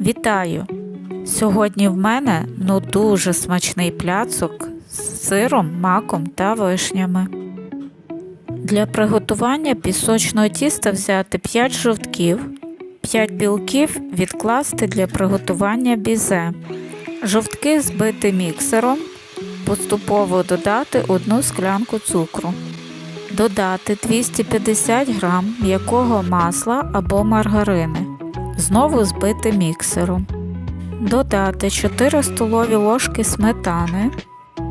Вітаю! Сьогодні в мене ну дуже смачний пляцок з сиром, маком та вишнями. Для приготування пісочного тіста взяти 5 жовтків, 5 білків відкласти для приготування бізе. Жовтки збити міксером, поступово додати 1 склянку цукру. Додати 250 г м'якого масла або маргарини. Знову збити міксером. Додати 4 столові ложки сметани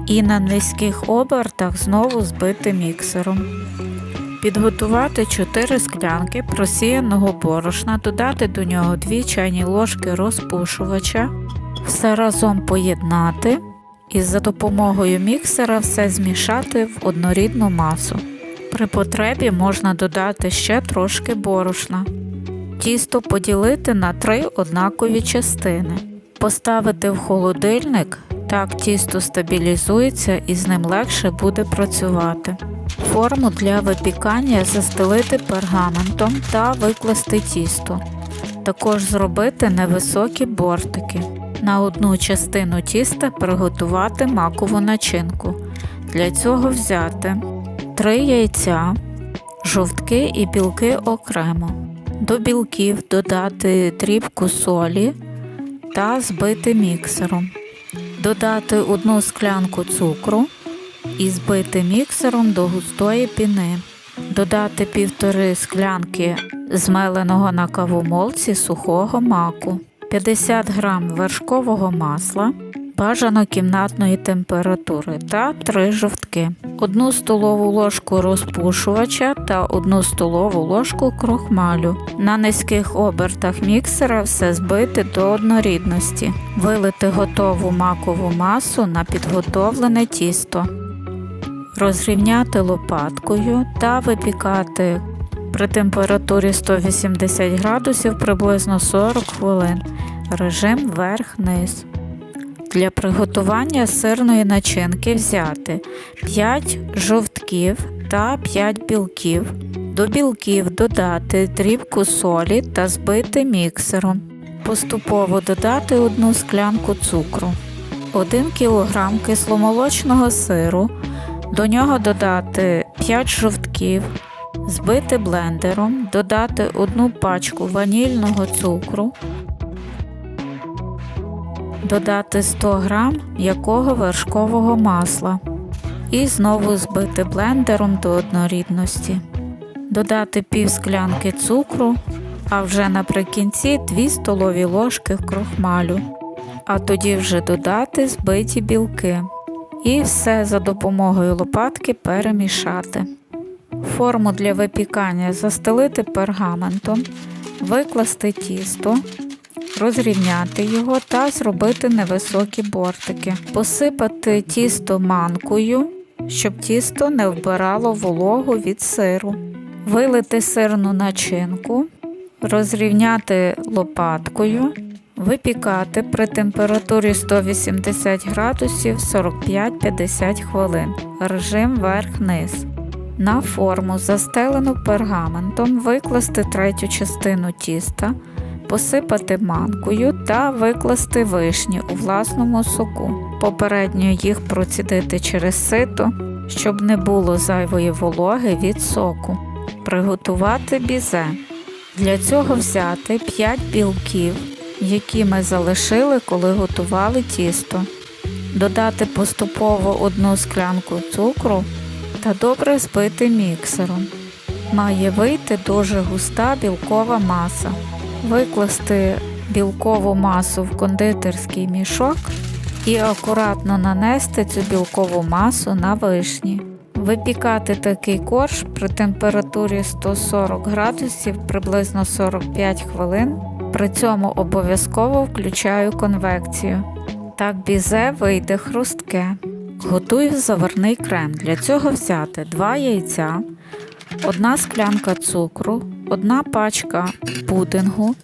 і на низьких обертах знову збити міксером. Підготувати 4 склянки просіяного борошна, додати до нього 2 чайні ложки розпушувача, все разом поєднати і за допомогою міксера все змішати в однорідну масу. При потребі можна додати ще трошки борошна. Тісто поділити на три однакові частини. Поставити в холодильник, так тісто стабілізується і з ним легше буде працювати. Форму для випікання застелити пергаментом та викласти тісто. Також зробити невисокі бортики. На одну частину тіста приготувати макову начинку. Для цього взяти 3 яйця, жовтки і білки окремо. До білків додати дрібку солі та збити міксером. Додати одну склянку цукру і збити міксером до густої піни. Додати півтори склянки змеленого на кавомолці сухого маку, 50 г вершкового масла, бажано кімнатної температури та 3 жовтки, 1 столову ложку розпушувача та 1 столову ложку крохмалю. На низьких обертах міксера все збити до однорідності, вилити готову макову масу на підготовлене тісто, розрівняти лопаткою та випікати при температурі 180 градусів приблизно 40 хвилин. Режим верх-низ. Для приготування сирної начинки взяти 5 жовтків та 5 білків. До білків додати дрібку солі та збити міксером. Поступово додати 1 склянку цукру, 1 кг кисломолочного сиру, до нього додати 5 жовтків, збити блендером, додати 1 пачку ванільного цукру, додати 100 г м'якого вершкового масла і знову збити блендером до однорідності. Додати пів склянки цукру, а вже наприкінці 2 столові ложки крохмалю, а тоді вже додати збиті білки. І все за допомогою лопатки перемішати. Форму для випікання застелити пергаментом, викласти тісто, розрівняти його та зробити невисокі бортики, посипати тісто манкою, щоб тісто не вбирало вологу від сиру, вилити сирну начинку, розрівняти лопаткою, випікати при температурі 180 градусів 45-50 хвилин. Режим верх-низ. На форму, застелену пергаментом, викласти третю частину тіста, посипати манкою та викласти вишні у власному соку. Попередньо їх процідити через сито, щоб не було зайвої вологи від соку. Приготувати бізе. Для цього взяти 5 білків, які ми залишили, коли готували тісто. Додати поступово одну склянку цукру та добре збити міксером. Має вийти дуже густа білкова маса. Викласти білкову масу в кондитерський мішок і акуратно нанести цю білкову масу на вишні. Випікати такий корж при температурі 140 градусів приблизно 45 хвилин. При цьому обов'язково включаю конвекцію. Так бізе вийде хрустке. Готую заварний крем. Для цього взяти 2 яйця, 1 склянка цукру, 1 пачка пудингу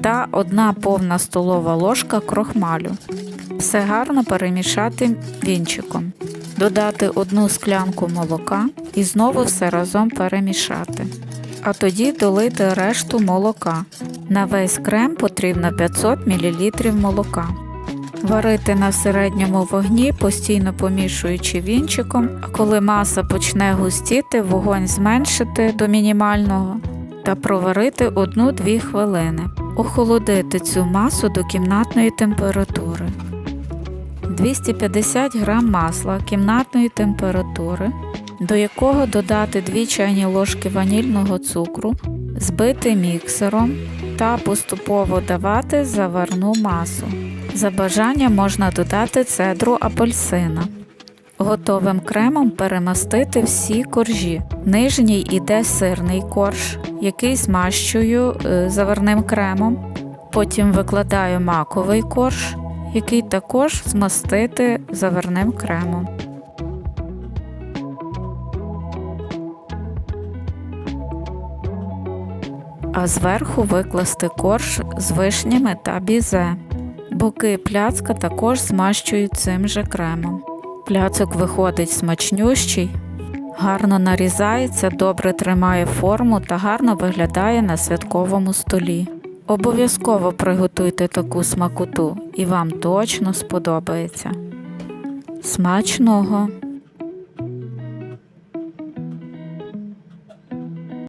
та 1 повна столова ложка крохмалю. Все гарно перемішати вінчиком. Додати 1 склянку молока і знову все разом перемішати. А тоді долити решту молока. На весь крем потрібно 500 мл молока. Варити на середньому вогні, постійно помішуючи вінчиком, а коли маса почне густіти, вогонь зменшити до мінімального та проварити 1-2 хвилини. Охолодити цю масу до кімнатної температури. 250 г масла кімнатної температури, до якого додати 2 чайні ложки ванільного цукру, збити міксером та поступово давати заварну масу. За бажанням можна додати цедру апельсина. Готовим кремом перемастити всі коржі. Нижній іде сирний корж, який змащую е, заварним кремом. Потім викладаю маковий корж, який також змастити заварним кремом. А зверху викласти корж з вишнями та бізе. Боки пляцка також змащую цим же кремом. Пляцок виходить смачнющий, гарно нарізається, добре тримає форму та гарно виглядає на святковому столі. Обов'язково приготуйте таку смакоту і вам точно сподобається. Смачного!